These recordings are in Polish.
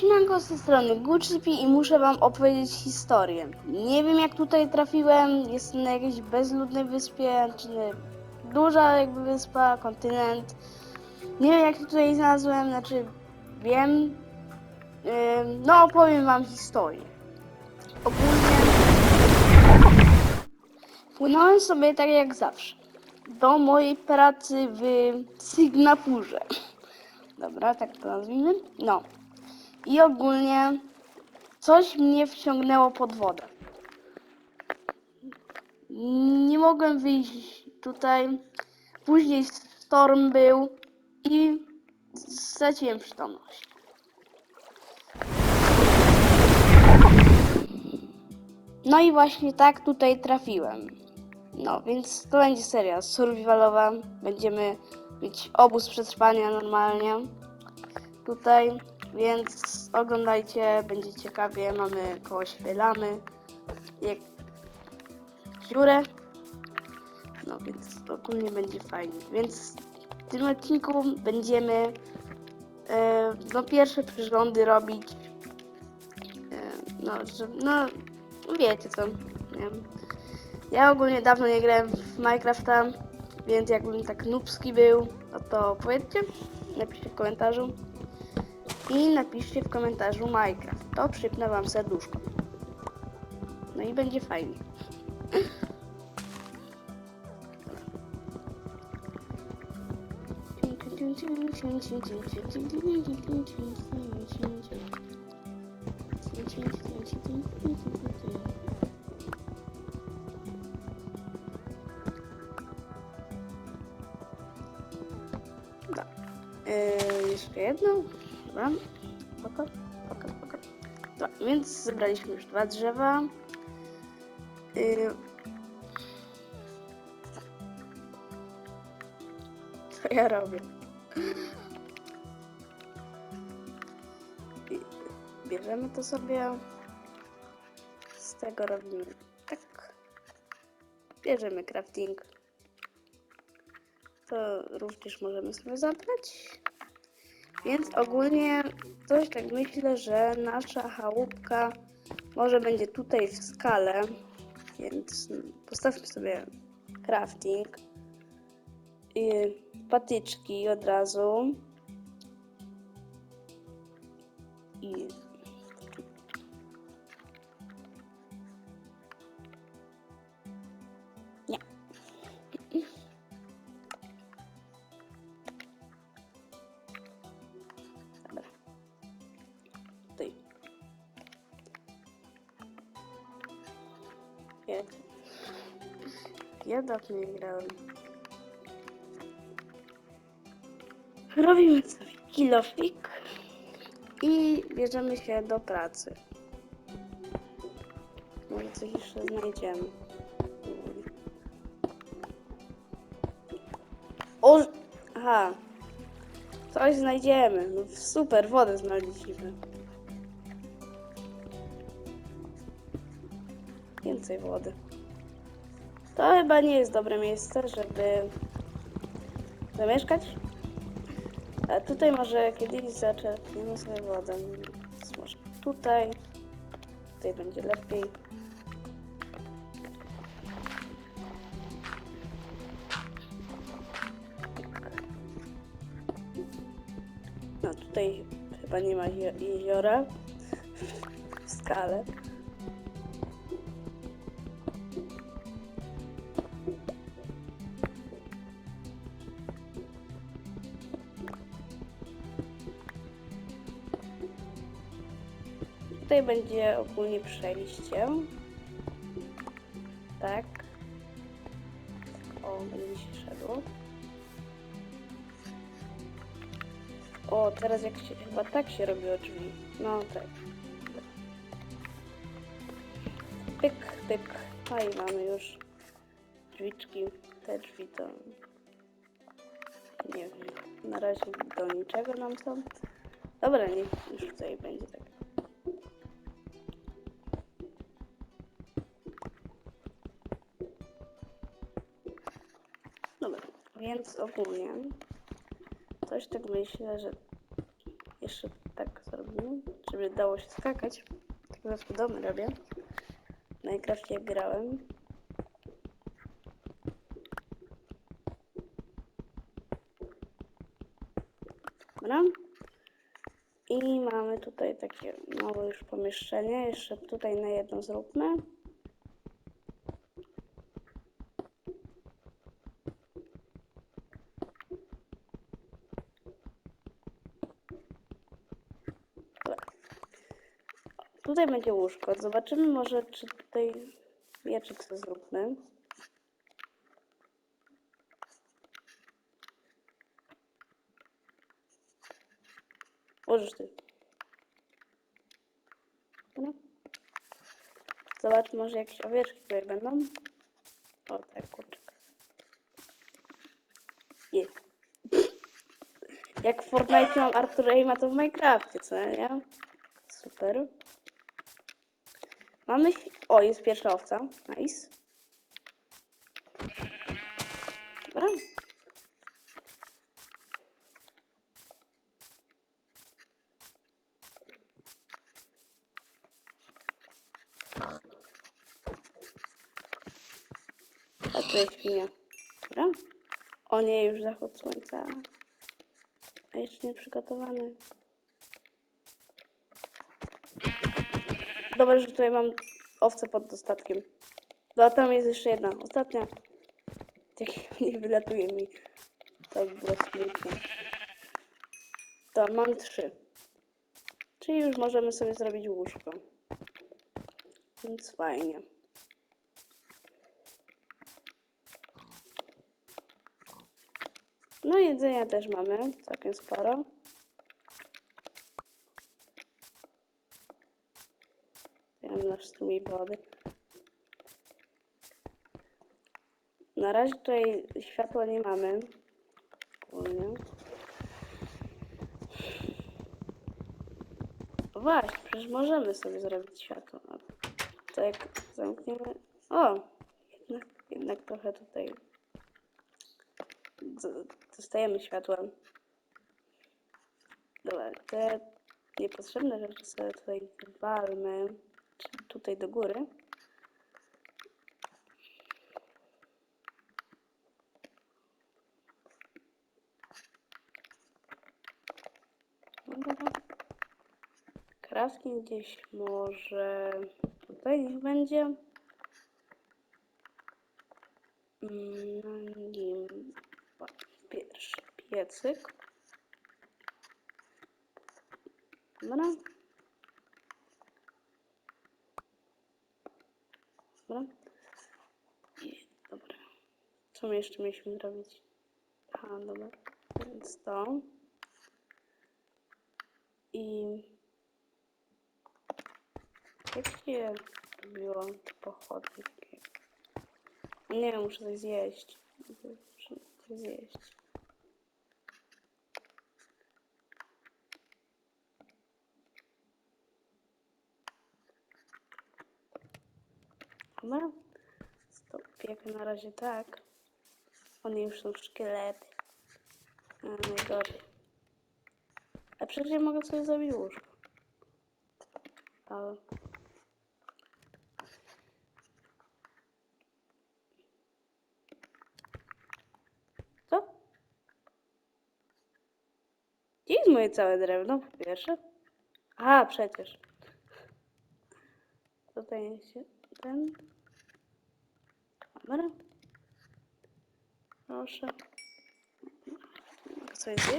Siemanko z tej strony Gucci i muszę wam opowiedzieć historię. Nie wiem jak tutaj trafiłem, jestem na jakiejś bezludnej wyspie, czy nie, duża jakby wyspa, kontynent. Nie wiem jak się tutaj znalazłem, znaczy wiem. Ym, no opowiem wam historię. Ogólnie płynąłem sobie tak jak zawsze do mojej pracy w Sygnapurze. Dobra, tak to nazwijmy. No. I ogólnie coś mnie wciągnęło pod wodę. Nie mogłem wyjść tutaj. Później storm był i straciłem przytomność. No i właśnie tak tutaj trafiłem. No, więc to będzie seria survivalowa. Będziemy mieć obóz przetrwania normalnie tutaj, więc oglądajcie, będzie ciekawie. Mamy koło świelamy, jak dziurę. No więc ogólnie będzie fajnie. Więc w tym odcinku będziemy e, no pierwsze przyrządy robić. E, no, że, no wiecie co, nie. Ja ogólnie dawno nie grałem w Minecrafta, więc jakbym tak nubski był, no to powiedzcie, napiszcie w komentarzu. I napiszcie w komentarzu Minecraft. To przypnę wam serduszko. No i będzie fajnie. Da. Yy, jeszcze jedną. Dobra. Spoko, spoko, spoko. Dobra, więc zebraliśmy już dwa drzewa. Yy. Co ja robię? Bierzemy to sobie. Z tego robimy tak. Bierzemy crafting. To również możemy sobie zabrać. Więc ogólnie coś tak myślę, że nasza chałupka może będzie tutaj w skale. Więc postawmy sobie crafting. I patyczki od razu. I Ja dawno nie grałem. Robimy sobie kilofik i bierzemy się do pracy. Może coś jeszcze znajdziemy. O! Aha. Coś znajdziemy. No super, wodę znaleźliśmy. Więcej wody. To chyba nie jest dobre miejsce, żeby zamieszkać. A tutaj może kiedyś zaczerpniemy sobie wodę. Więc może tutaj. Tutaj będzie lepiej. No tutaj chyba nie ma je- jeziora w skale. Tutaj będzie ogólnie przejście. Tak. O, będzie się szedło. O, teraz jak się, chyba tak się robiło drzwi. No tak. Pyk, pyk. No i mamy już drzwiczki. Te drzwi to... Nie wiem. Na razie do niczego nam są. Dobra, niech już tutaj będzie tak. Więc ogólnie coś tak myślę, że jeszcze tak zrobimy, żeby dało się skakać. Tak zawsze domy robię. W Minecrafcie jak grałem. Dobra. I mamy tutaj takie małe już pomieszczenie. Jeszcze tutaj na jedno zróbmy. Dobra. Tutaj będzie łóżko. Zobaczymy może, czy tutaj mieczyk sobie zróbmy. Możesz ty. No. Zobacz, może jakieś owieczki tutaj będą. O, tak, kurczak. Je. Jak w Fortnite mam Arthur Aima, to w Minecrafcie, co nie? Super. Mamy... O, jest pierwsza owca. Nice. Dobra. A tu jest świnia. Dobra. O nie, już zachód słońca. A jeszcze nie przygotowany. Dobra, że tutaj mam owce pod dostatkiem. No a tam jest jeszcze jedna, ostatnia. Tak nie wylatuje mi. To by było smutne. To mam trzy. Czyli już możemy sobie zrobić łóżko. Więc fajnie. No jedzenia też mamy, całkiem sporo. Strumień wody. Na razie tutaj światła nie mamy. Ogólnie. Właśnie, przecież możemy sobie zrobić światło. A To jak zamkniemy... O! Jednak, jednak trochę tutaj dostajemy światłem. Dobra, te niepotrzebne rzeczy sobie tutaj walmy, tutaj do góry. Crafting gdzieś może tutaj niech będzie. Na nim pierwszy piecyk. Dobra. Dobra. I, dobra. Co my jeszcze mieliśmy zrobić? Aha, dobra. Więc to. I... Jak się robiło te pochodnie? Nie wiem, muszę coś zjeść. Muszę coś zjeść. Dobra. Stop, jak na razie tak. One już są szkielety. A, najgorzej. A przecież ja mogę sobie zrobić łóżko. Ale... Co? Gdzie jest moje całe drewno, po pierwsze? A, przecież. Tutaj się ten. Kamera. Proszę. Mogę?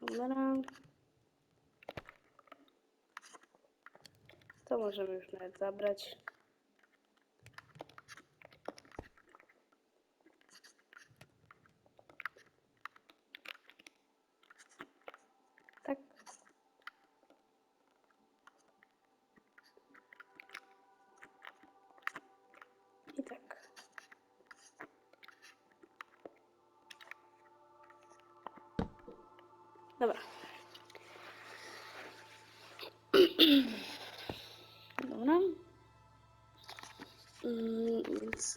Dobra. To możemy już nawet zabrać. Tak. I tak. Dobra. Dobra. Mm,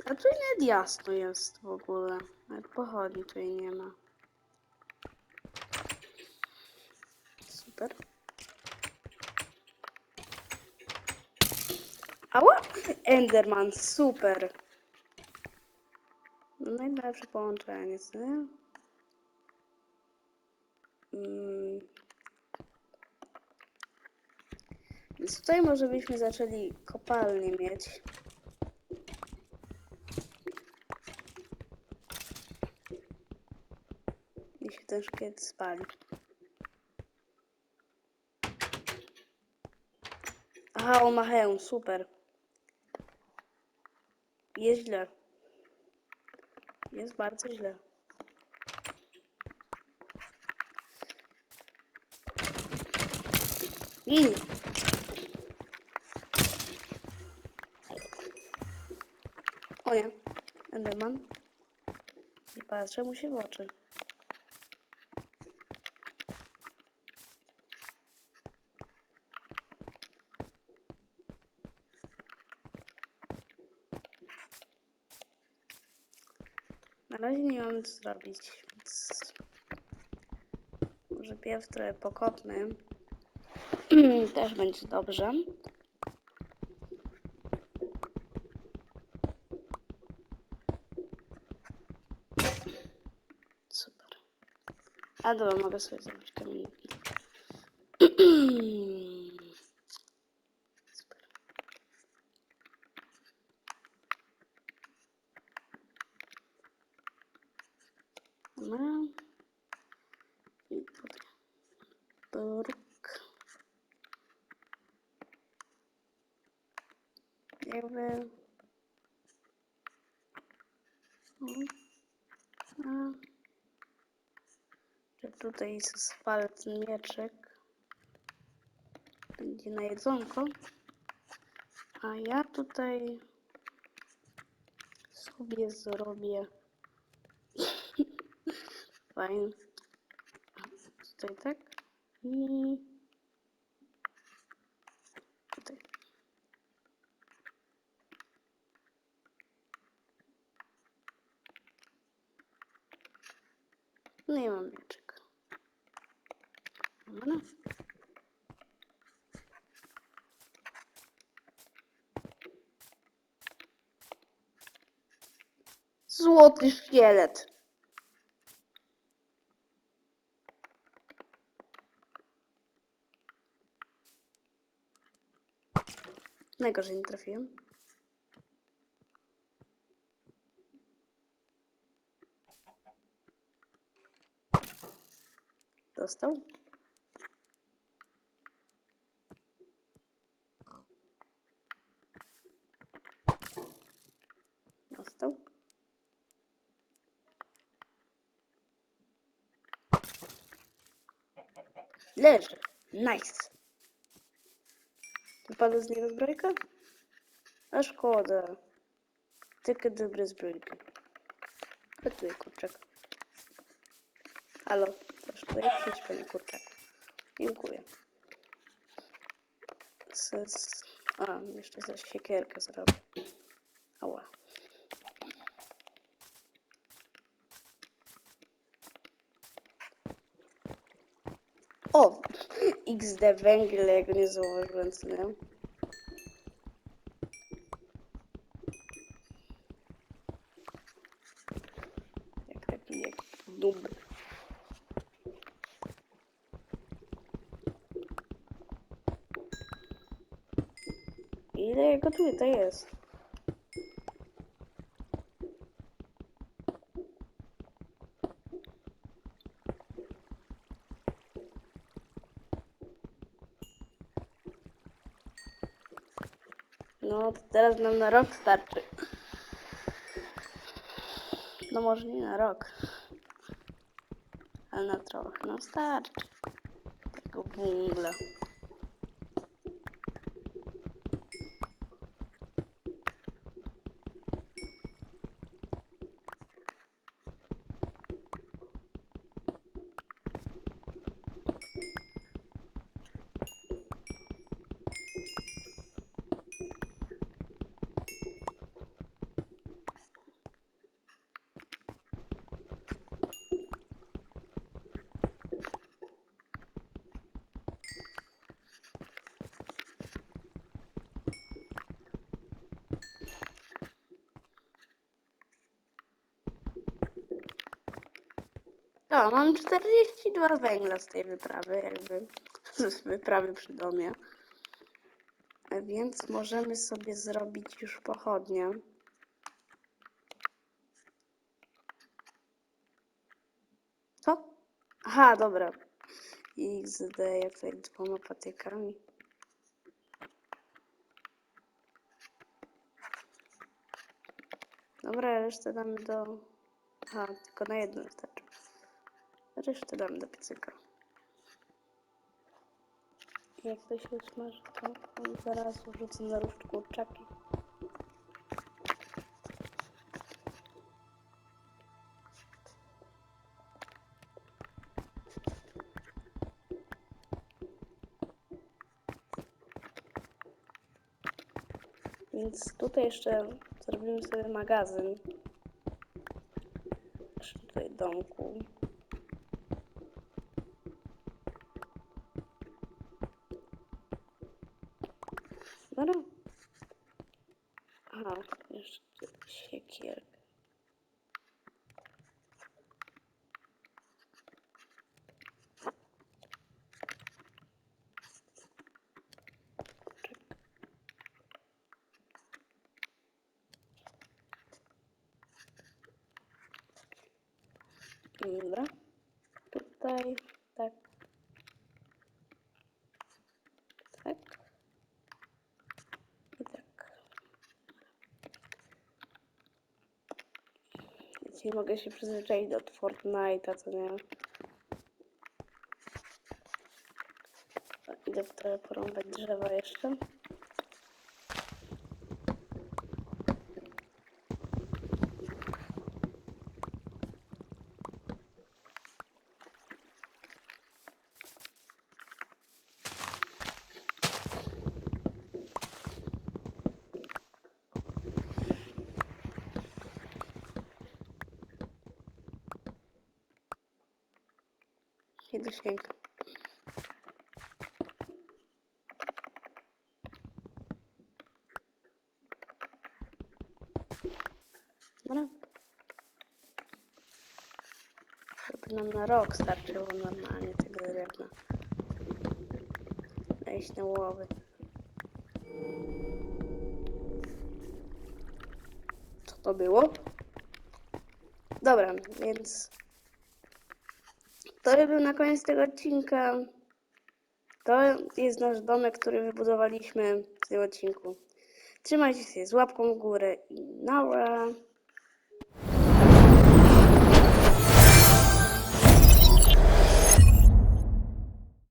A tu nie jasno jest w ogóle. Nawet pochodni tutaj nie ma. Super. Ała! Enderman, super. No najlepsze połączenie, co nie? Mm. Więc tutaj może byśmy zaczęli kopalnię mieć. I się ten szkielet spali. Aha, on ma hełm, super. Jest źle. Jest bardzo źle. Gin! O nie, Enderman. Nie patrzę mu się w oczy. Na razie nie mam co zrobić, więc może pierw trochę. Też będzie dobrze. Super. A dobra, mogę sobie zrobić kamieniki. Super. No. I tutaj. Bruk. Jakby. A. Że tutaj spalę ten mieczek. Będzie na jedzonko. A ja tutaj sobie zrobię fajnie. Tutaj tak. I tutaj. No i mam mieczek. Dobra. Złoty szkielet. Najgorzej nie trafiłem. Dostał. Dostał. Leży. Nice. Wypada z niego zbrojka? A szkoda. Tylko dobre zbrojki. Gotuję kurczak. Halo, proszę przyjść panie kurczak. Dziękuję. Sens... A, jeszcze za siekierkę zrobię. Ała. O! XD węgiel, ja go nie zauważyłem, co nie? Jak taki, jak dub. Ile jego tutaj jest? No, to teraz nam na rok starczy. No może nie na rok. Ale na trochę, no starczy. Tego węgla. O, mam 42 węgla z tej wyprawy, jakby z wyprawy przy domie. Więc możemy sobie zrobić już pochodnie. Co? Aha, dobra. XD, ja tutaj dwoma patykami. Dobra, resztę damy do... Aha, tylko na jedno wystarczy. Resztę damy do piecyka. Jak to się usmaży, to zaraz wrzucę na róż kurczaki. Więc tutaj jeszcze zrobimy sobie magazyn. Przy tutaj domku. Dobra. Aha, jeszcze siekierkę. Dobra. Tutaj tak. Tak. I tak. Nie mogę się przyzwyczaić do Fortnite'a, co nie? Idę trochę porąbać drzewa jeszcze. Nie dosięgam. Dobra. Żeby nam na rok starczyło normalnie tego drewna. Wejść na łowy. Co to było? Dobra, więc to by był na koniec tego odcinka. To jest nasz domek, który wybudowaliśmy w tym odcinku. Trzymajcie się z łapką w górę i nara.